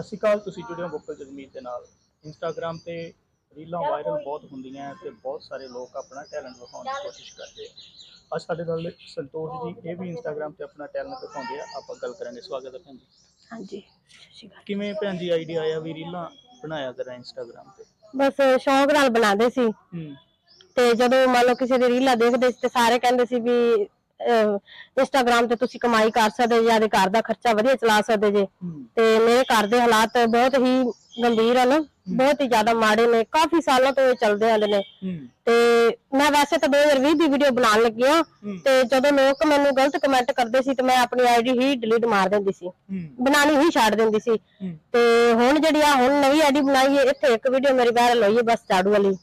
ਸਤਿ ਸ਼੍ਰੀ ਅਕਾਲ ਤੁਸੀਂ ਜੁੜੇ ਹੋ ਬੁੱਕਲ ਜਗਮੀਤ ਦੇ ਨਾਲ। ਇੰਸਟਾਗ੍ਰam ਤੇ ਰੀਲਾਂ ਵਾਇਰਲ ਬਹੁਤ ਹੁੰਦੀਆਂ ਹੈ ਤੇ ਬਹੁਤ ਸਾਰੇ ਲੋਕ ਆਪਣਾ ਟੈਲੈਂਟ ਵਿਖਾਉਣ ਦੀ ਕੋਸ਼ਿਸ਼ ਕਰਦੇ ਆ। ਅੱਜ ਸਾਡੇ ਨਾਲ ਸੰਤੋਸ਼ ਜੀ ਇਹ ਵੀ ਇੰਸਟਾਗ੍ਰam ਤੇ ਆਪਣਾ ਟੈਲੈਂਟ ਦਿਖਾਉਂਦੇ ਆ। ਆਪਾਂ ਗੱਲ ਕਰਾਂਗੇ। ਸਵਾਗਤ ਹੈ ਭੈਣ ਜੀ। ਹਾਂਜੀ ਸਤਿ ਸ਼੍ਰੀ ਅਕਾਲ। ਕਿਵੇਂ ਭੈਣ ਜੀ ਆਈਡੀਆ ਆਇਆ ਵੀ ਰੀਲਾਂ ਬਣਾਇਆ ਕਰਾਂ ਇੰਸਟਾਗ੍ਰam ਤੇ? ਬਸ ਸ਼ੌਂਕ ਨਾਲ ਬਣਾਉਂਦੇ ਸੀ। ਹੂੰ। ਤੇ ਜਦੋਂ ਮੰਨ ਲਓ ਕਿਸੇ ਦੀ ਰੀਲਾਂ ਦੇਖਦੇ ਸੀ ਤੇ ਸਾਰੇ ਕਹਿੰਦੇ ਸੀ ਵੀ ਇੰਸਟਾਗ੍ਰam ਤੇ ਤੁਸੀਂ ਕਮਾਈ ਕਰ ਸਕਦੇ ਜਾਂ ਦੇ ਘਰ ਦਾ ਖਰਚਾ ਵਧੀਆ ਚਲਾ ਸਕਦੇ ਜੇ। ਤੇ ਮੇਰੇ ਘਰ ਦੇ ਹਾਲਾਤ ਬਹੁਤ ਹੀ ਗੰਭੀਰ ਹਨ ਬਹੁਤ ਹੀ ਜ਼ਿਆਦਾ ਮਾੜੇ ਨੇ ਕਾਫੀ ਸਾਲਾਂ ਤੋਂ ਇਹ ਚੱਲਦੇ ਆਂਦੇ ਨੇ। ਤੇ ਮੈਂ ਵੈਸੇ ਤਾਂ 2020 ਦੀ ਵੀਡੀਓ ਬਣਾਉਣ ਲੱਗੀ ਹੂੰ। ਤੇ ਜਦੋਂ ਲੋਕ ਮੈਨੂੰ ਗਲਤ ਕਮੈਂਟ ਕਰਦੇ ਸੀ ਤੇ ਮੈਂ ਆਪਣੀ ਆਈਡੀ ਹੀ ਡਿਲੀਟ ਮਾਰ ਦਿੰਦੀ ਸੀ। ਹੂੰ। ਬਣਾਉਣੀ ਹੀ ਛੱਡ ਦਿੰਦੀ ਸੀ। ਤੇ ਹੁਣ ਜਿਹੜੀ ਆ ਹੁਣ ਨਵੀਂ ਆਈਡੀ ਬਣਾਈ ਹੈ ਇੱਥੇ ਇੱਕ ਵੀਡੀਓ ਮੇਰੀ ਵਾਇਰਲ ਹੋਈ ਹੈ ਬਸ ਝਾੜੂ ਵਾਲੀ।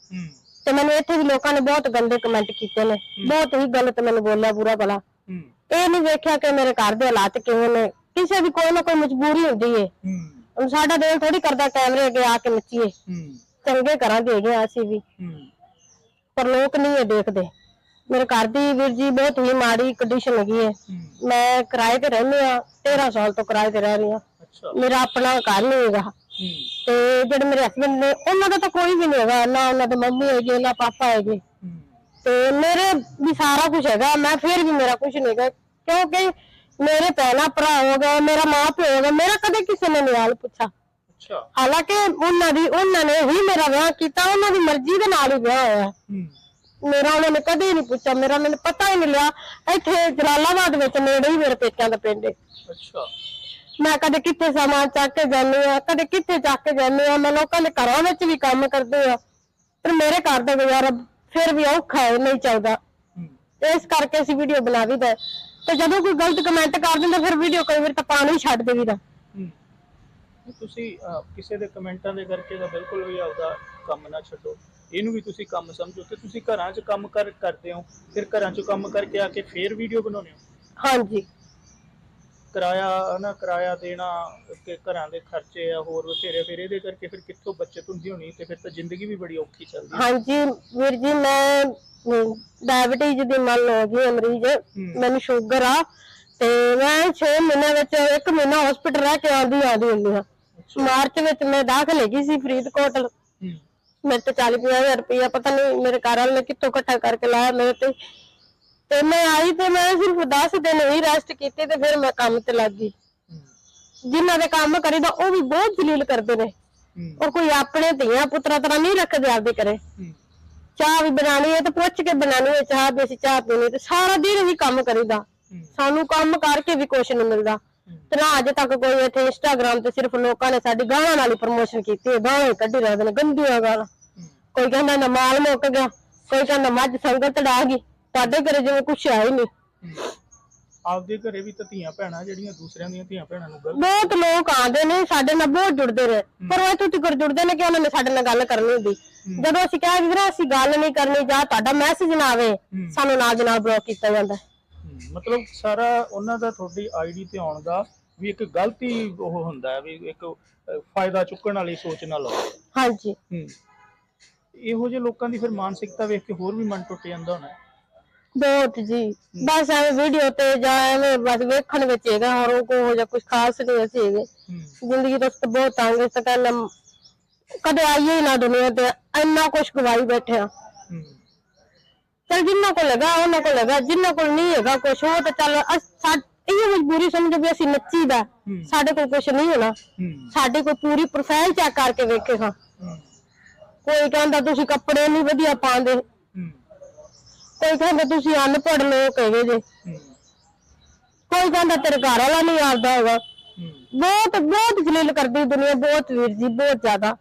ਤੇ ਮੈਨੂੰ ਇੱਥੇ ਵੀ ਲੋਕਾਂ ਨੇ ਬਹੁਤ ਗੰਦੇ ਕਮੈਂਟ ਕੀਤੇ ਨੇ। ਬਹੁਤ ਹੀ ਗਲਤ ਮੈਨੂੰ ਬੋਲਿਆ ਬੁਰਾ ਭਲਾ। ਇਹ ਨਹੀਂ ਵੇਖਿਆ ਕਿ ਮੇਰੇ ਘਰ ਦੇ ਹਾਲਾਤ ਕਿਵੇਂ ਨੇ। ਕਿਸੇ ਦੀ ਕੋਈ ਨਾ ਕੋਈ ਮਜਬੂਰੀ ਹੁੰਦੀ ਏ। ਹੁਣ ਸਾਡਾ ਦਿਲ ਥੋੜੀ ਕਰਦਾ ਕੈਮਰੇ ਅੱਗੇ ਆ ਕੇ ਨੱਚੀਏ। ਚੰਗੇ ਘਰਾਂ ਦੇ ਗਏ ਅਸੀਂ ਵੀ। ਪਰ ਲੋਕ ਨਹੀਂ ਇਹ ਦੇਖਦੇ। ਮੇਰੇ ਘਰ ਦੀ ਵੀਰ ਜੀ ਬਹੁਤ ਹੀ ਮਾੜੀ ਕੰਡੀਸ਼ਨ ਹੈਗੀ ਹੈ ਹੂੰ। ਮੈਂ ਕਿਰਾਏ ਤੇ ਰਹਿੰਦੀ ਆ 13 ਸਾਲ ਤੋਂ ਕਿਰਾਏ ਤੇ ਰਹਿ ਰਹੀ ਆ ਮੇਰਾ ਆਪਣਾ ਘਰ ਨਹੀਂ ਹੈਗਾ। ਤੇ ਜਿਹੜੇ ਮੇਰੇ ਹਸਬੰਡ ਨੇ ਉਹਨਾਂ ਦਾ ਤਾਂ ਕੋਈ ਵੀ ਨਹੀਂ ਹੈਗਾ ਨਾ ਉਹਨਾਂ ਦੇ ਮੰਮੀ ਹੈਗੇ ਨਾ ਪਾਪਾ ਹੈਗੇ। ਤੇ ਮੇਰੇ ਵੀ ਸਾਰਾ ਕੁਝ ਹੈਗਾ ਮੈਂ ਫਿਰ ਵੀ ਮੇਰਾ ਕੁਝ ਨਹੀਂ ਹੈਗਾ ਕਿਉਂਕਿ ਮੇਰੇ ਭੈਣਾ ਭਰਾ ਹੋ ਗਏ ਮੇਰਾ ਮਾਂ ਪਿਓ ਹੋ ਗਿਆ ਮੇਰਾ ਕਦੇ ਕਿਸੇ ਨੇ ਨਹੀਂ ਹਾਲ ਪੁੱਛਾ ਅੱਛਾ। ਹਾਲਾਂਕਿ ਉਹਨਾਂ ਦੀ ਉਹਨਾਂ ਨੇ ਹੀ ਮੇਰਾ ਵਿਆਹ ਕੀਤਾ ਉਹਨਾਂ ਦੀ ਮਰਜ਼ੀ ਦੇ ਨਾਲ ਹੀ ਵਿਆਹ ਹੋਇਆ। ਮੇਰਾ ਉਹਨਾਂ ਨੇ ਕਦੇ ਨਹੀਂ ਪੁੱਛਿਆ ਮੇਰਾ ਉਹਨਾਂ ਨੇ ਪਤਾ ਹੀ ਨਹੀਂ ਲਿਆ ਇੱਥੇ ਜਲਾਲਾਬਾਦ ਵਿੱਚ ਨੇੜੇ ਹੀ ਮੇਰੇ ਪੇਕਿਆਂ ਦਾ ਪਿੰਡ ਹੈ ਅੱਛਾ। ਮੈਂ ਕਦੇ ਕਿੱਥੇ ਸਮਾਨ ਚੱਕ ਕੇ ਜਾਂਦੀ ਆ ਕਦੇ ਕਿੱਥੇ ਚੱਕ ਕੇ ਜਾਂਦੀ ਆ ਮੈਂ ਲੋਕਾਂ ਦੇ ਘਰਾਂ ਵਿੱਚ ਵੀ ਕੰਮ ਕਰਦੇ ਆ ਪਰ ਮੇਰੇ ਘਰ ਦਾ ਗੁਜ਼ਾਰਾ ਫਿਰ ਵੀ ਔਖਾ ਹੈ ਨਹੀਂ ਚੱਲਦਾ। ਇਸ ਕਰਕੇ ਅਸੀਂ ਵੀਡੀਓ ਬਣਾ ਵੀ ਦਾ ਤੇ ਜਦੋਂ ਕੋਈ ਗਲਤ ਕਮੈਂਟ ਕਰ ਦਿੰਦਾ ਫਿਰ ਵੀਡੀਓ ਕਈ ਵਾਰ ਤਾਂ ਪਾਣੀ ਛੱਡ ਦੇਵੀਦਾ ਤੁਸੀਂ ਅਹ, ਕਿਸੇ ਦੇ ਕਮੈਂਟਾਂ ਦੇ ਕਰਕੇ ਤਾਂ ਬਿਲਕੁਲ ਵੀ ਆਪਦਾ ਕੰਮ ਨਾ ਛੱਡੋ। ਇਹਨੂੰ ਵੀ ਤੁਸੀਂ ਕੰਮ ਸਮਝੋ ਤੇ ਤੁਸੀਂ ਘਰਾਂ 'ਚ ਕੰਮ ਕਰ ਕਰਦੇ ਹੋ। ਫਿਰ ਘਰਾਂ 'ਚ ਕੰਮ ਕਰਕੇ ਆ ਕੇ ਫੇਰ ਵੀਡੀਓ ਬਣਾਉਂਦੇ ਹੋ। ਹਾਂਜੀ। ਕਿਰਾਇਆ ਨਾ ਕਿਰਾਇਆ ਦੇਣਾ ਤੇ ਘਰਾਂ ਦੇ ਖਰਚੇ ਆ ਹੋਰ ਬਥੇਰੇ ਫਿਰ ਇਹਦੇ ਕਰਕੇ ਫਿਰ ਕਿੱਥੋਂ ਬੱਚਤ ਹੁੰਦੀ ਹੋਣੀ ਤੇ ਫਿਰ ਤਾਂ ਜ਼ਿੰਦਗੀ ਵੀ ਬੜੀ ਔਖੀ ਚੱਲਦੀ ਹੈ। ਹਾਂਜੀ ਵੀਰ ਜੀ ਮੈਂ ਡਾਇਬਟੀਜ਼ ਦੀ ਮੰਨ ਲਓ ਜੀ ਮਰੀਜ਼ ਮੈਨੂੰ ਸ਼ੂਗਰ ਆ ਤੇ ਮੈਂ 6 ਮਹੀਨਿਆਂ ਵਿੱਚ ਇੱਕ ਮਹੀਨਾ ਹਸਪੀਟਲ ਰਹਿ ਕੇ ਆਉਂਦੀ ਆਉਂਦੀ ਹੁੰਦੀ ਹਾਂ। ਮਾਰਚ ਵਿੱਚ ਮੈਂ ਦਾਖਲ ਹੈਗੀ ਸੀ ਫਰੀਦਕੋਟ। ਮੇਰੇ ਤੇ 40 ਹਜ਼ਾਰ ਰੁਪਇਆ ਪਤਾ ਨਹੀਂ ਮੇਰੇ ਘਰ ਵਾਲੇ ਨੇ ਕਿੱਥੋਂ ਇਕੱਠਾ ਕਰਕੇ ਲਾਇਆ ਮੇਰੇ ਤੇ ਤੇ ਮੈਂ ਆਈ ਤੇ ਮੈਂ ਸਿਰਫ 10 ਦਿਨ ਹੀ ਰੈਸਟ ਕੀਤੀ ਤੇ ਫਿਰ ਮੈਂ ਕੰਮ ਤੇ ਲੱਗ ਗਈ। ਜਿਨ੍ਹਾਂ ਦੇ ਕੰਮ ਕਰੀਦਾ ਉਹ ਵੀ ਬਹੁਤ ਜਲੀਲ ਕਰਦੇ ਨੇ। ਔਰ ਕੋਈ ਆਪਣੇ ਧੀਆਂ ਪੁੱਤਰਾਂ ਤਰ੍ਹਾਂ ਨਹੀਂ ਰੱਖਦੇ ਆਪਦੇ ਘਰੇ। ਹਮ, ਚਾਹ ਵੀ ਬਣਾਣੀ ਹੈ ਤੇ ਪੁੱਛ ਕੇ ਬਣਾਣੀ ਹੈ ਚਾਹ ਵੀ ਅਸੀਂ ਚਾਹ ਪੀਣੀ ਤੇ ਸਾਰਾ ਦਿਨ ਹੀ ਕੰਮ ਕਰੀਦਾ। ਸਾਨੂੰ ਕੰਮ ਕਰਕੇ ਵੀ ਕੁਛ ਨਹੀਂ ਮਿਲਦਾ। ਤੇ ਨਾ ਅਜੇ ਤੱਕ ਕੋਈ ਇੱਥੇ ਇੰਸਟਾਗ੍ਰam ਤੇ ਸਿਰਫ ਲੋਕਾਂ ਨੇ ਸਾਡੀ ਗਾਣਾ ਨਾਲ ਹੀ ਪ੍ਰਮੋਸ਼ਨ ਕੀਤੀ ਹੈ। ਗਾਣਾ ਕੱਢੀ ਰੱਖਦੇ ਨੇ ਗੰਦੀਆਂ ਗਾਲਾਂ। ਕੋਈ ਕਹਿੰਦਾ ਨਾ ਮਾਲ ਮੁੱਕ ਗਿਆ ਕੋਈ ਕਹਿੰਦਾ ਮੱਝ ਸੰਗਤ ਡਾ ਗਈ। ਸਾਡੇ ਘਰੇ ਜਿਵੇਂ ਕੁਛ ਹੈ ਹੀ ਨਹੀਂ। ਆਪਦੇ ਘਰੇ ਵੀ ਤਾਂ ਧੀਆਂ ਭੈਣਾਂ ਜਿਹੜੀਆਂ ਦੂਸਰਿਆਂ ਦੀਆਂ ਧੀਆਂ ਭੈਣਾਂ ਨੂੰ ਗਲਤ ਬਹੁਤ ਲੋਕ ਆਉਂਦੇ ਨੇ ਸਾਡੇ ਨਾਲ ਬਹੁਤ ਜੁੜਦੇ ਨੇ। ਪਰ ਉਹ ਇੱਥੋਂ ਤੱਕ ਜੁੜਦੇ ਨੇ ਕਿ ਉਹਨਾਂ ਨੇ ਸਾਡੇ ਨਾਲ ਗੱਲ ਕਰਨੀ ਹੁੰਦੀ। ਜਦੋਂ ਅਸੀਂ ਕਿਹਾ ਵੀਰੇ ਅਸੀਂ ਗੱਲ ਨਹੀਂ ਕਰਨੀ ਜਾਂ ਤੁਹਾਡਾ ਮੈਸੇਜ ਨਾ ਆਵੇ ਸਾਨੂੰ ਨਾਲ ਦੇ ਨਾਲ ਬਲੌਕ ਕੀਤਾ ਜਾਂਦਾ। ਹਮ, ਮਤਲਬ ਸਾਰਾ ਉਹਨਾਂ ਦਾ ਤੁਹਾਡੀ ਆਈਡੀ ਤੇ ਆਉਣ ਦਾ ਵੀ ਇੱਕ ਗਲਤੀ ਉਹ ਹੁੰਦਾ ਹੈ ਵੀ ਇੱਕ ਅਹ, ਫਾਇਦਾ ਚੁੱਕਣ ਵਾਲੀ ਸੋਚ ਨਾਲ ਆਉਂਦਾ ਹਾਂਜੀ। ਹੂੰ। ਇਹੋ ਜਿਹੇ ਲੋਕਾਂ ਦੀ ਫਿਰ ਮਾਨਸਿਕਤਾ ਵੇਖ ਕੇ ਹੋਰ ਵੀ ਮਨ ਟੁੱਟ ਜਾਂਦਾ ਹੋਣਾ। ਬਹੁਤ ਜੀ। ਬਸ ਐਵੇਂ ਵੀਡੀਓ ਤੇ ਜਾਂ ਐਵੇਂ ਬਸ ਵੇਖਣ ਵਿੱਚ ਹੈਗਾ ਹੋਰ ਉਹ ਕੋਈ ਜਾਂ ਕੁਝ ਖਾਸ ਨਹੀਂ ਅਸੀਂ ਹੈਗੇ। ਜ਼ਿੰਦਗੀ ਦਾ ਤਾਂ ਬਹੁਤ ਤੰਗ ਇਸ ਕਹਿੰਦਾ ਕਦੇ ਆਈਏ ਹੀ ਨਾ ਦੁਨੀਆ ਤੇ ਇੰਨਾ ਕੁਝ ਗਵਾਈ ਬੈਠੇ ਆ ਚਲ ਜਿੰਨਾ ਕੋਲ ਹੈਗਾ ਉਹਨਾਂ ਕੋਲ ਹੈਗਾ ਜਿੰਨਾ ਕੋਲ ਨਹੀਂ ਹੈਗਾ ਕੁਝ ਉਹ ਤਾਂ ਚੱਲ ਇਹ ਮਜਬੂਰੀ ਸਮਝੋ ਵੀ ਅਸੀਂ ਨੱਚੀਦਾ। ਹੂੰ। ਸਾਡੇ ਕੋਲ ਕੁਝ ਨਹੀਂ ਹੋਣਾ। ਸਾਡੇ ਕੋਲ ਪੂਰੀ ਪ੍ਰੋਫਾਈਲ ਚੈੱਕ ਕਰਕੇ ਵੇਖੇਗਾ ਹੂੰ। ਕੋਈ ਕਹਿੰਦਾ ਤੁਸੀਂ ਕੱਪੜੇ ਨਹੀਂ ਵਧੀਆ ਪਾਉਂਦੇ ਕੋਈ ਕਹਿੰਦਾ ਤੁਸੀਂ ਅਨਪੜ੍ਹ ਲੋਕ ਹੈਗੇ ਜੇ। ਕੋਈ ਕਹਿੰਦਾ ਤੇਰੇ ਘਰ ਵਾਲਾ ਨਹੀਂ ਆਉਂਦਾ ਹੈਗਾ। ਬਹੁਤ ਬਹੁਤ ਜਲੀਲ ਕਰਦੀ ਦੁਨੀਆ, ਬਹੁਤ ਵੀਰ ਜੀ, ਬਹੁਤ ਜ਼ਿਆਦਾ।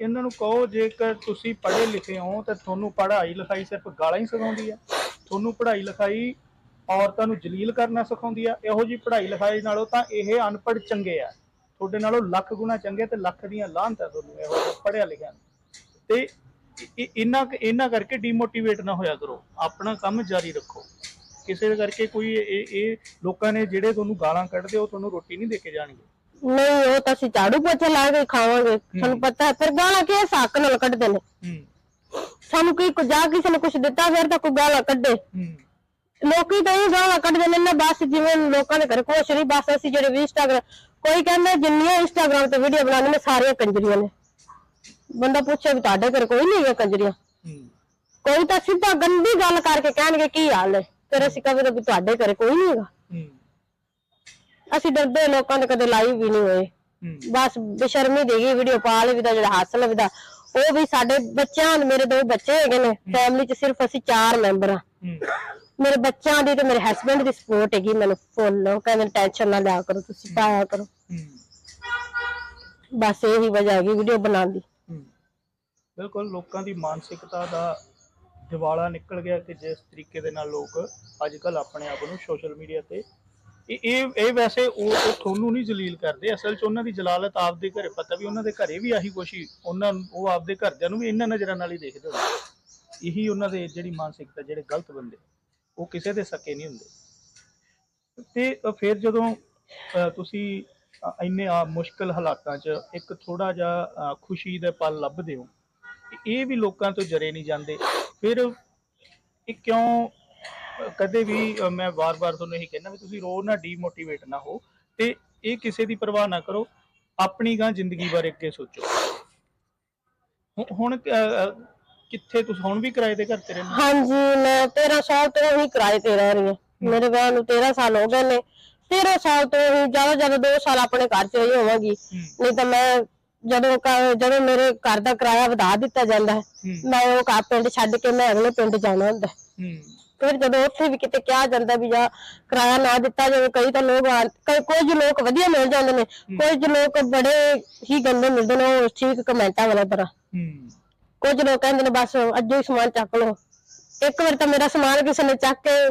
ਇਹਨਾਂ ਨੂੰ ਕਹੋ, ਜੇਕਰ ਤੁਸੀਂ ਪੜ੍ਹੇ ਲਿਖੇ ਹੋ, ਤਾਂ ਤੁਹਾਨੂੰ ਪੜ੍ਹਾਈ ਲਿਖਾਈ ਸਿਰਫ ਗਾਲਾਂ ਹੀ ਸਿਖਾਉਂਦੀ ਆ। ਤੁਹਾਨੂੰ ਪੜ੍ਹਾਈ ਲਿਖਾਈ ਔਰਤਾਂ ਨੂੰ ਜਲੀਲ ਕਰਨਾ ਸਿਖਾਉਂਦੀ ਆ। ਇਹੋ ਜੀ ਪੜ੍ਹਾਈ ਲਿਖਾਈ ਨਾਲੋਂ ਤਾਂ ਇਹ ਅਨਪੜ੍ਹ ਚੰਗੇ ਆ। ਤੁਹਾਡੇ ਨਾਲੋਂ ਲੱਖ ਗੁਣਾ ਚੰਗੇ ਤੇ ਲੱਖ ਦੀਆਂ ਲਾਹਨਤਾਂ ਤੁਹਾਨੂੰ ਇਹੋ ਜਿਹਾ ਪੜ੍ਹਿਆ ਲਿਖਿਆ ਨੂੰ। ਤੇ ਇਹਨਾਂ ਇਹਨਾਂ ਕਰਕੇ ਡੀਮੋਟੀਵੇਟ ਨਾ ਹੋਇਆ ਕਰੋ। ਆਪਣਾ ਕੰਮ ਜਾਰੀ ਰੱਖੋ। ਕਿਸੇ ਕਰਕੇ ਕੋਈ ਇਹ ਇਹ ਲੋਕਾਂ ਨੇ ਜਿਹੜੇ ਤੁਹਾਨੂੰ ਗਾਲਾਂ ਕੱਢਦੇ ਉਹ ਤੁਹਾਨੂੰ ਰੋਟੀ ਨਹੀਂ ਦੇ ਕੇ ਜਾਣਗੇ। ਨਹੀਂ ਉਹ ਤਾਂ ਅਸੀਂ ਝਾੜੂ ਪੋਚਾ ਲਾ ਕੇ ਖਾਵਾਂਗੇ। ਤੁਹਾਨੂੰ ਪਤਾ ਹੈ ਫਿਰ ਗਾਲਾਂ ਕਿਸ ਹੱਕ ਨਾਲ ਕੱਢਦੇ ਨੇ? ਸਾਨੂੰ ਕੀ ਕੁ- ਜਾਂ ਕਿਸੇ ਨੇ ਕੁਝ ਦਿੱਤਾ ਫਿਰ ਤਾਂ ਕੋਈ ਗਾਲਾਂ ਕੱਢੇ। ਲੋਕੀ ਤਾਂ ਇਹ ਗਾਲਾਂ ਕੱਢਦੇ ਨੇ ਨਾ ਬਸ ਜਿਵੇਂ ਲੋਕਾਂ ਦੇ ਘਰੇ ਕੁਛ ਨਹੀਂ ਬਸ ਅਸੀਂ ਜਿਹੜੇ ਵੀ ਇੰਸਟਾਗ੍ਰਾਮ ਕੋਈ ਕਹਿੰਦਾ ਜਿੰਨੀਆਂ ਇੰਸਟਾਗ੍ਰਾਮ ਤੇ ਵੀਡੀਓ ਬਣਾਉਂਦੇ ਨੇ ਸਾਰੀਆਂ ਕੰਜਰੀਆਂ ਨੇ। ਬੰਦਾ ਪੁੱਛੇ ਵੀ ਤੁਹਾਡੇ ਘਰ ਕੋਈ ਨਹੀਂ ਹੈ ਕੰਜਰੀਆਂ। ਕੋਈ ਤਾਂ ਸਿੱਧਾ ਗੰਦੀ ਗੱਲ ਕਰਕੇ ਕਹਿਣਗੇ ਕੀ ਹਾਲ ਹੈ? ਫਿਰ ਅਸੀਂ ਕਹਦੇ ਵੀ ਤੁਹਾਡੇ ਘਰੇ ਕੋਈ ਨਹੀਂ ਹੈਗਾ। ਅਸੀਂ ਡਰਦੇ ਲੋਕਾਂ ਦੇ ਕਦੇ ਲਾਈਵ ਵੀ ਨਹੀਂ ਹੋਏ। ਬਸ ਬੇਸ਼ਰਮੀ ਦੇਗੀ ਵੀਡੀਓ ਪਾ ਲਈ ਦਾ ਜਿਹੜਾ ਹੱਸ ਲਵਦਾ ਉਹ ਵੀ ਸਾਡੇ ਬੱਚਿਆਂ ਦੇ ਮੇਰੇ ਦੋ ਬੱਚੇ ਹੈਗੇ ਨੇ ਫੈਮਿਲੀ 'ਚ ਸਿਰਫ ਅਸੀਂ ਚਾਰ ਮੈਂਬਰ ਆ ਮੇਰੇ ਬੱਚਿਆਂ ਦੀ ਤੇ ਮੇਰੇ ਹਸਬੰਡ ਦੀ ਸਪੋਰਟ ਹੈਗੀ ਮੈਨੂੰ ਫੁੱਲ। ਉਹ ਕਹਿੰਦੇ ਟੈਨਸ਼ਨ ਨਾ ਲਿਆ ਕਰੋ ਤੁਸੀਂ ਪਾਇਆ ਕਰੋ। ਬਸ ਇਹੀ ਵਜ੍ਹਾ ਹੈਗੀ ਵੀਡੀਓ ਬਣਾਉਣ ਦੀ। ਬਿਲਕੁਲ ਲੋਕਾਂ ਦੀ ਮਾਨਸਿਕਤਾ ਦਾ ਦਿਵਾਲਾ ਨਿਕਲ ਗਿਆ ਕਿ ਜਿਸ ਤਰੀਕੇ ਦੇ ਨਾਲ ਲੋਕ ਅੱਜ ਕੱਲ ਆਪਣੇ ਆਪ ਨੂੰ ਸੋਸ਼ਲ ਮੀਡੀਆ ਤੇ ਇਹ ਇਹ ਇਹ ਵੈਸੇ ਉਹ ਉਹ ਤੁਹਾਨੂੰ ਨਹੀਂ ਜਲੀਲ ਕਰਦੇ। ਅਸਲ 'ਚ ਉਹਨਾਂ ਦੀ ਜਲਾਲਤ ਆਪਦੇ ਘਰੇ, ਪਤਾ ਵੀ ਉਹਨਾਂ ਦੇ ਘਰੇ ਵੀ ਆਹੀ ਕੁਛ ਹੀ, ਉਹਨਾਂ ਉਹ ਆਪਦੇ ਘਰਦਿਆਂ ਨੂੰ ਵੀ ਇਹਨਾਂ ਨਜ਼ਰਾਂ ਨਾਲ ਹੀ ਦੇਖਦੇ ਹੁੰਦੇ ਇਹੀ ਉਹਨਾਂ ਦੇ ਜਿਹੜੀ ਮਾਨਸਿਕਤਾ, ਜਿਹੜੇ ਗਲਤ ਬੰਦੇ, ਉਹ ਕਿਸੇ ਦੇ ਸਕੇ ਨਹੀਂ ਹੁੰਦੇ। ਤੇ ਫਿਰ ਜਦੋਂ ਤੁਸੀਂ ਇੰਨੇ ਆ ਮੁਸ਼ਕਲ ਹਾਲਾਤਾਂ 'ਚ ਇੱਕ ਥੋੜਾ ਜਿਹਾ ਖੁਸ਼ੀ ਦੇ ਪਲ ਲੱਭਦੇ ਹੋ ਇਹ ਵੀ ਲੋਕਾਂ ਤੋਂ ਜਰੇ ਨਹੀਂ ਜਾਂਦੇ। ਫਿਰ ਇਹ ਕਿਉਂ ਕਦੇ ਵੀ ਮੈਂ ਵਾਰ-ਵਾਰ ਤੁਹਾਨੂੰ ਇਹੀ ਕਹਿਣਾ ਵੀ ਤੁਸੀਂ ਰੋ ਨਾ ਡੀਮੋਟੀਵੇਟ ਨਾ ਹੋ ਤੇ ਇਹ ਕਿਸੇ ਦੀ ਪਰਵਾਹ ਨਾ ਕਰੋ ਆਪਣੀ ਗਾਂ ਜ਼ਿੰਦਗੀ ਬਾਰੇ ਅੱਗੇ ਸੋਚੋ। ਹੁਣ ਕਿੱਥੇ ਤੁਸੀਂ ਹੁਣ ਵੀ ਕਿਰਾਏ ਦੇ ਘਰ ਤੇ ਰਹਿੰਦੇ? ਹਾਂਜੀ ਮੈਂ 13 ਸਾਲ ਤੋਂ ਹੀ ਕਿਰਾਏ ਤੇ ਰਹਿ ਰਹੀ ਹਾਂ। ਮੇਰੇ ਵਿਆਹ ਨੂੰ 13 ਸਾਲ ਹੋ ਗਏ ਨੇ। 13 ਸਾਲ ਤੋਂ ਹੀ ਜ਼ਿਆਦਾ ਜ਼ਿਆਦਾ 2 ਸਾਲ ਆਪਣੇ ਘਰ 'ਚ ਹੀ ਹੋਵਾਂਗੀ। ਨਹੀਂ ਤਾਂ ਮੈਂ ਜਦੋਂ ਕ- ਜਦੋਂ ਮੇਰੇ ਘਰ ਦਾ ਕਿਰਾਇਆ ਵਧਾ ਦਿੱਤਾ ਜਾਂਦਾ ਹੈ ਮੈਂ ਉਹ ਘਰ ਪਿੰਡ ਛੱਡ ਕੇ ਮੈਂ ਅਗਲੇ ਪਿੰਡ ਜਾਣਾ ਹੁੰਦਾ ਹੈ। ਹੂੰ। ਫਿਰ ਜਦੋਂ ਉੱਥੇ ਵੀ ਕਿਤੇ ਕਿਹਾ ਜਾਂਦਾ ਵੀ ਜਾਂ ਕਿਰਾਇਆ ਨਾ ਦਿੱਤਾ ਜਾਵੇ ਕਈ ਤਾਂ ਲੋਕ ਆ- ਕਈ ਕੁਝ ਲੋਕ ਵਧੀਆ ਮਿਲ ਜਾਂਦੇ ਨੇ ਕੁਝ ਲੋਕ ਬੜੇ ਹੀ ਗੰਦੇ ਮਿਲਦੇ ਨੇ ਉਹ ਠੀਕ ਕਮੈਂਟਾਂ ਵਾਲਾ ਤਰ੍ਹਾਂ। ਹੂੰ। ਕੁਝ ਲੋਕ ਕਹਿੰਦੇ ਨੇ ਬਸ ਅੱਜੋ ਹੀ ਸਮਾਨ ਚੱਕ ਲਓ। ਇੱਕ ਵਾਰ ਤਾਂ ਮੇਰਾ ਸਮਾਨ ਕਿਸੇ ਨੇ ਚੱਕ ਕੇ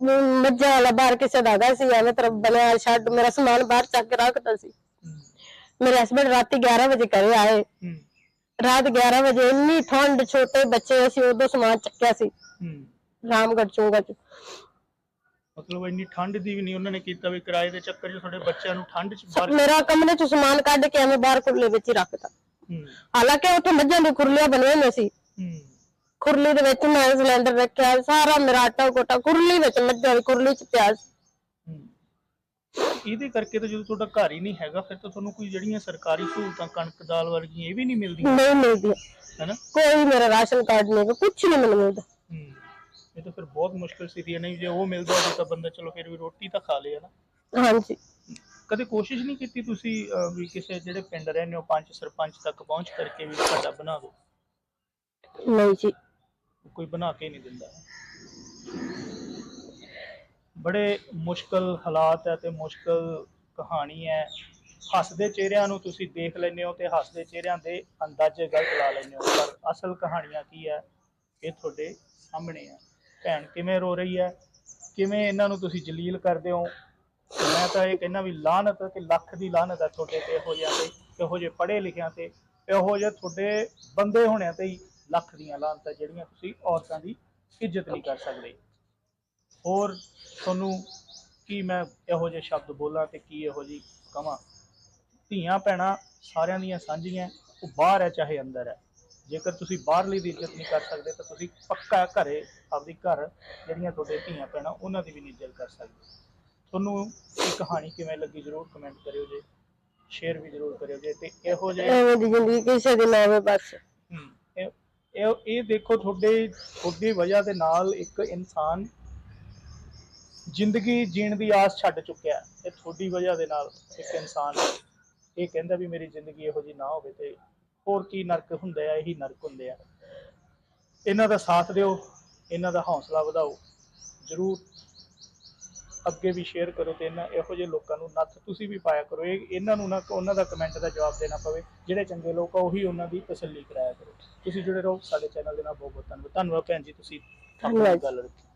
ਮ- ਮੱਝਾਂ ਵਾਲਾ ਬਾਹਰ ਕਿਸੇ ਦਾ ਹੈਗਾ ਸੀ ਐਵੇਂ ਤਰ੍ਹਾਂ ਬਣਿਆ ਛੱਡ ਮੇਰਾ ਸਮਾਨ ਬਾਹਰ ਚੱਕ ਕੇ ਰੱਖਦਾ ਸੀ। ਮੇਰੇ ਹਸਬੰਡ ਰਾਤੀ 11 ਵਜੇ ਘਰੇ ਆਏ। ਰਾਤ 11 ਵਜੇ ਇੰਨੀ ਠੰਡ ਛੋਟੇ ਬੱਚੇ ਅਸੀਂ ਉਦੋਂ ਸਮਾਨ ਚੱਕਿਆ ਸੀ। ਹੂੰ। ਰਾਮਗੜ੍ਹ ਚੋਂਗਾ ਚ ਮਤਲਬ ਇੰਨੀ ਠੰਡ ਦੀ ਵੀ ਨਹੀਂ ਉਹਨਾਂ ਨੇ ਕੀਤਾ ਵੀ ਕਿਰਾਏ ਦੇ ਚੱਕਰ 'ਚ ਤੁਹਾਡੇ ਬੱਚਿਆਂ ਨੂੰ ਠੰਡ 'ਚ ਬਾਹਰ ਮੇਰਾ ਕਮਰੇ ਚ ਸਮਾਨ ਕੱਢ ਕੇ ਐਵੇਂ ਬਾਹਰ ਕੁਰਲੇ ਵਿੱਚ ਹੀ ਰੱਖਤਾ। ਹਾਲਾਂਕਿ ਉੱਥੇ ਮੱਝਾਂ ਦੀ ਕੁਰਲੀਆਂ ਬਣੀਆਂ ਹੋਈਆਂ ਸੀ। ਕੁਰਲੀ ਦੇ ਵਿੱਚ ਮੈਂ ਸਿਲੰਡਰ ਰੱਖਿਆ ਸਾਰਾ ਮੇਰਾ ਆਟਾ ਕੋਟਾ ਕੁਰਲੀ ਵਿੱਚ ਮੱਝਾਂ ਦੀ ਕੁਰਲੀ ਚ ਪਿਆ। ਇਹਦੇ ਕਰਕੇ ਤਾਂ ਜਦੋਂ ਤੁਹਾਡਾ ਘਰ ਹੀ ਨਹੀਂ ਹੈਗਾ ਫਿਰ ਤਾਂ ਤੁਹਾਨੂੰ ਕੋਈ ਜਿਹੜੀਆਂ ਸਰਕਾਰੀ ਸਹੂਲਤਾਂ ਕਣਕ ਦਾਲ ਵਰਗੀਆਂ ਇਹ ਵੀ ਨਹੀਂ ਮਿਲਦੀਆਂ? ਨਹੀਂ ਮਿਲਦੀ ਹੈਨਾ? ਕੋਈ ਮੇਰਾ ਰਾਸ਼ਨ ਕਾਰਡ ਨਹੀਂ ਕੁਝ ਨਹੀਂ ਮੈਨੂੰ ਮਿਲਦਾ। ਹੂੰ ਇਹ ਤਾਂ ਫਿਰ ਬਹੁਤ ਮੁਸ਼ਕਲ ਸਥਿਤੀ ਹੈ ਨਹੀਂ ਜੇ ਉਹ ਮਿਲਦਾ ਹੋਵੇ ਤਾਂ ਬੰਦਾ ਚਲੋ ਫਿਰ ਵੀ ਰੋਟੀ ਤਾਂ ਖਾ ਲੇ ਨਾ ਹਾਂਜੀ। ਕਦੇ ਕੋਸ਼ਿਸ਼ ਨਹੀਂ ਕੀਤੀ ਤੁਸੀਂ ਅਹ, ਵੀ ਕਿਸੇ ਜਿਹੜੇ ਪਿੰਡ ਰਹਿੰਦੇ ਹੋ ਪੰਚ ਸਰਪੰਚ ਤੱਕ ਪਹੁੰਚ ਕਰਕੇ ਵੀ ਸਾਡਾ ਬਣਾ ਦਿਓ? ਨਹੀਂ ਜੀ। ਕੋਈ ਬਣਾ ਕੇ ਨਹੀਂ ਦਿੰਦਾ? ਬੜੇ ਮੁਸ਼ਕਲ ਹਾਲਾਤ ਹੈ ਤੇ ਮੁਸ਼ਕਲ ਕਹਾਣੀ ਹੈ। ਹੱਸਦੇ ਚਿਹਰਿਆਂ ਨੂੰ ਤੁਸੀਂ ਦੇਖ ਲੈਂਦੇ ਹੋ ਤੇ ਹੱਸਦੇ ਚਿਹਰਿਆਂ ਦੇ ਅੰਦਾਜ਼ੇ ਗਲਤ ਲਾ ਲੈਂਦੇ ਹੋ। ਪਰ ਅਸਲ ਕਹਾਣੀਆਂ ਕੀ ਹੈ, ਇਹ ਤੁਹਾਡੇ ਸਾਹਮਣੇ ਹੈ। ਭੈਣ ਕਿਵੇਂ ਰੋ ਰਹੀ ਹੈ? ਕਿਵੇਂ ਇਹਨਾਂ ਨੂੰ ਤੁਸੀਂ ਜਲੀਲ ਕਰਦੇ ਹੋ? ਮੈਂ ਤਾਂ ਇਹ ਕਹਿੰਦਾ ਵੀ ਲਾਹਨਤ ਕਿ ਲੱਖ ਦੀ ਲਾਹਨਤ ਹੈ ਤੁਹਾਡੇ ਤੇ ਇਹੋ ਜਿਹਾ ਤੇ, ਇਹੋ ਜਿਹੇ ਪੜ੍ਹੇ ਲਿਖਿਆਂ ਤੇ, ਇਹੋ ਜਿਹੇ ਤੁਹਾਡੇ ਬੰਦੇ ਹੋਣਿਆਂ ਤੇ ਹੀ ਲੱਖ ਦੀਆਂ ਲਾਹਨਤਾਂ ਜਿਹੜੀਆਂ ਤੁਸੀਂ ਔਰਤਾਂ ਦੀ ਇੱਜ਼ਤ ਨਹੀਂ ਕਰ ਸਕਦੇ। ਹੋਰ ਤੁਹਾਨੂੰ ਕੀ ਮੈਂ ਇਹੋ ਜਿਹੇ ਸ਼ਬਦ ਬੋਲਾਂ ਤੇ ਕੀ ਇਹੋ ਜਿਹੀ ਕਵਾਂ? ਧੀਆਂ ਭੈਣਾਂ ਸਾਰਿਆਂ ਦੀਆਂ ਸਾਂਝੀਆਂ ਉਹ ਬਾਹਰ ਹੈ ਚਾਹੇ ਅੰਦਰ ਹੈ। ਜੇਕਰ ਤੁਸੀਂ ਬਾਹਰਲੀ ਦੀ ਇੱਜ਼ਤ ਨਹੀਂ ਕਰ ਸਕਦੇ ਤਾਂ ਤੁਸੀਂ ਪੱਕਾ ਘਰੇ ਆਪਦੀ ਘਰ ਜਿਹੜੀਆਂ ਤੁਹਾਡੇ ਧੀਆਂ ਭੈਣਾਂ ਉਹਨਾਂ ਦੀ ਵੀ ਨਹੀਂ ਇੱਜ਼ਤ ਕਰ ਸਕਦੇ। ਤੁਹਾਨੂੰ ਇਹ ਕਹਾਣੀ ਕਿਵੇਂ ਲੱਗੀ ਜਰੂਰ ਕਮੈਂਟ ਕਰਿਓ ਜੇ ਸ਼ੇਅਰ ਵੀ ਜਰੂਰ ਕਰਿਓ ਜੇ ਤੇ ਇਹੋ ਜਿਹੇ ਐਵੇਂ ਦੀ ਜ਼ਿੰਦਗੀ ਕਿਸੇ ਦੀ ਨਾ ਹੋਵੇ ਬਸ। ਹਮ, ਇਹ ਇਹ ਇਹ ਦੇਖੋ ਤੁਹਾਡੇ ਤੁਹਾਡੀ ਵਜ੍ਹਾ ਦੇ ਨਾਲ ਇੱਕ ਇਨਸਾਨ ਜ਼ਿੰਦਗੀ ਜੀਣ ਦੀ ਆਸ ਛੱਡ ਚੁੱਕਿਆ ਹੈ। ਤੇ ਤੁਹਾਡੀ ਵਜ੍ਹਾ ਦੇ ਨਾਲ ਇੱਕ ਇਨਸਾਨ ਇਹ ਕਹਿੰਦਾ ਵੀ ਮੇਰੀ ਜ਼ਿੰਦਗੀ ਇਹੋ ਜੀ ਨਾ ਹੋਵੇ ਤੇ ਹੋਰ ਕੀ ਨਰਕ ਹੁੰਦੇ ਆ ਇਹੀ ਨਰਕ ਹੁੰਦੇ ਆ। ਇਹਨਾਂ ਦਾ ਸਾਥ ਦਿਓ ਇਹਨਾਂ ਦਾ ਹੌਸਲਾ ਵਧਾਓ। ਜਰੂਰ ਅੱਗੇ ਵੀ ਸ਼ੇਅਰ ਕਰੋ ਤੇ ਇਹਨਾਂ ਇਹੋ ਜਿਹੇ ਲੋਕਾਂ ਨੂੰ ਨੱਥ ਤੁਸੀਂ ਵੀ ਪਾਇਆ ਕਰੋ। ਇਹ ਇਹਨਾਂ ਨੂੰ ਨਾ ਉਹਨਾਂ ਦਾ ਕਮੈਂਟ ਦਾ ਜਵਾਬ ਦੇਣਾ ਪਵੇ। ਜਿਹੜੇ ਚੰਗੇ ਲੋਕ ਆ ਉਹੀ ਉਹਨਾਂ ਦੀ ਤਸੱਲੀ ਕਰਾਇਆ ਕਰੋ। ਤੁਸੀਂ ਜੁੜੇ ਰਹੋ ਸਾਡੇ ਚੈਨਲ ਦੇ ਨਾਲ। ਬਹੁਤ ਬਹੁਤ ਧੰਨਵਾਦ। ਧੰਨਵਾਦ ਭੈਣ ਜੀ ਤੁਸੀਂ ਆਪਣੀ। ਗੱਲ ਰੱਖੀ।